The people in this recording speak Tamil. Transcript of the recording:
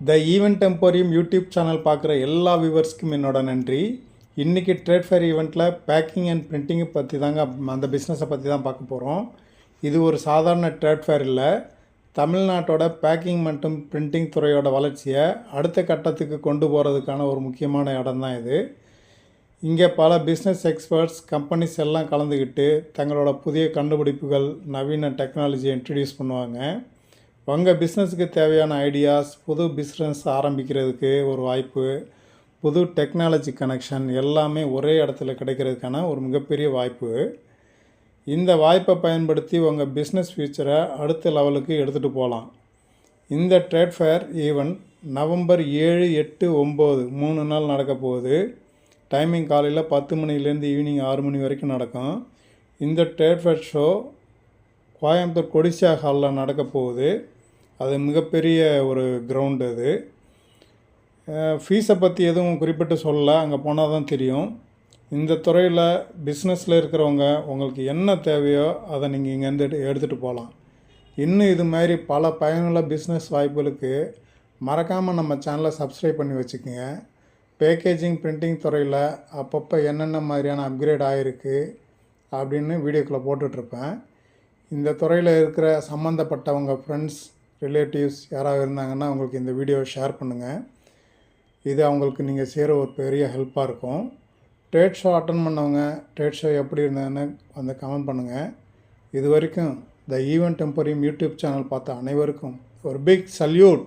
The event temporium YouTube channel பார்க்குற எல்லா வியூவர்ஸ்க்கும் என்னோட நன்றி. இன்றைக்கி ட்ரேட் ஃபேர் ஈவெண்ட்டில் பேக்கிங் அண்ட் பிரிண்டிங்கை பற்றி தாங்க அந்த பிஸ்னஸை பற்றி தான் பார்க்க போகிறோம் இது ஒரு சாதாரண ட்ரேட் ஃபேர் இல்லை. தமிழ்நாட்டோட பேக்கிங் மற்றும் பிரிண்டிங் துறையோட வளர்ச்சியை அடுத்த கட்டத்துக்கு கொண்டு போகிறதுக்கான ஒரு முக்கியமான இடம் தான் இது. இங்கே பல பிஸ்னஸ் எக்ஸ்பர்ட்ஸ் கம்பெனிஸ் எல்லாம் கலந்துக்கிட்டு தங்களோட புதிய கண்டுபிடிப்புகள் நவீன டெக்னாலஜியை இன்ட்ரடியூஸ் பண்ணுவாங்க. உங்கள் பிஸ்னஸுக்கு தேவையான ஐடியாஸ் புது பிஸ்னஸ் ஆரம்பிக்கிறதுக்கு ஒரு வாய்ப்பு புது டெக்னாலஜி கனெக்ஷன் எல்லாமே ஒரே இடத்துல கிடைக்கிறதுக்கான ஒரு மிகப்பெரிய வாய்ப்பு. இந்த வாய்ப்பை பயன்படுத்தி உங்கள் பிஸ்னஸ் ஃபியூச்சரை அடுத்த லெவலுக்கு எடுத்துகிட்டு போகலாம் இந்த ட்ரேட் ஃபேர் ஈவெண்ட் நவம்பர் ஏழு எட்டு ஒம்பது மூணு நாள் நடக்க போகுது. டைமிங் காலையில் பத்து மணிலேருந்து ஈவினிங் ஆறு மணி வரைக்கும் நடக்கும். இந்த trade fair show Coimbatore Codissia ஹாலில் நடக்க போகுது. அது மிகப்பெரிய ஒரு கிரவுண்டு அது. ஃபீஸை பற்றி எதுவும் குறிப்பிட்டு சொல்லலை. அங்கே போனால் தான் தெரியும். இந்த துறையில் பிஸ்னஸில் இருக்கிறவங்க உங்களுக்கு என்ன தேவையோ அதை நீங்கள் இங்கேருந்து எடுத்துகிட்டு போகலாம் இன்னும் இது மாதிரி பல பயனுள்ள பிஸ்னஸ் வாய்ப்புகளுக்கு மறக்காமல் நம்ம சேனலை சப்ஸ்கிரைப் பண்ணி வச்சுக்கோங்க. பேக்கேஜிங் பிரிண்டிங் துறையில் அப்பப்போ என்னென்ன மாதிரியான அப்கிரேட் ஆகிருக்கு அப்படின்னு வீடியோக்குள்ளே போட்டுட்ருப்பேன் இந்த துறையில் இருக்கிற சம்மந்தப்பட்டவங்க ஃப்ரெண்ட்ஸ் ரிலேட்டிவ்ஸ் யாராவது இருந்தாங்கன்னா அவங்களுக்கு இந்த வீடியோவை ஷேர் பண்ணுங்கள் இது அவங்களுக்கு நீங்கள் செய்கிற ஒரு பெரிய ஹெல்ப்பாக இருக்கும். ட்ரேட் ஷோ அட்டன் பண்ணவங்க ட்ரேட் ஷோ எப்படி இருந்ததுன்னு வந்து கமெண்ட் பண்ணுங்கள் இது வரைக்கும் the event temporium YouTube channel பார்த்த அனைவருக்கும் ஒரு பிக் சல்யூட்